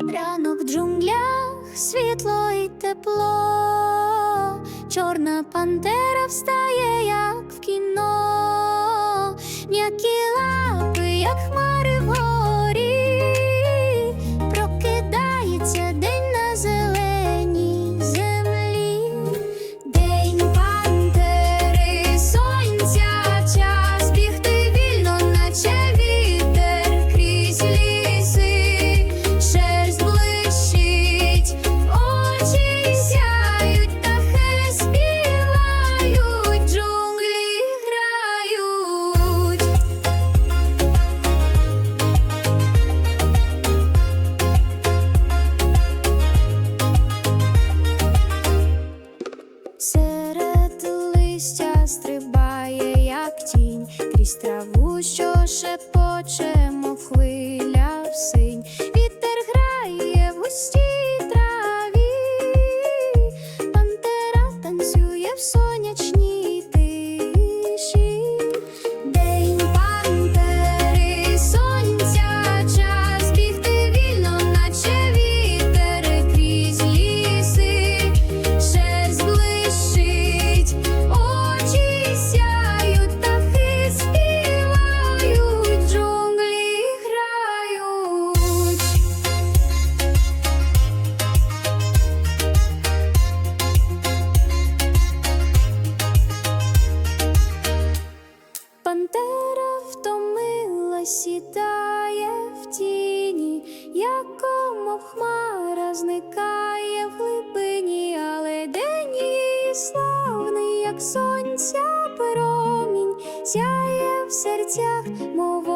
Ранок в джунглях, світло і тепло, чорна пантера встає, як в кіно, м'які лапи, як хмари траву, що шепоче, мов сідає в тіні, якому хмара зникає в глибині, але день її славний, як сонця промінь, сяє в серцях, мов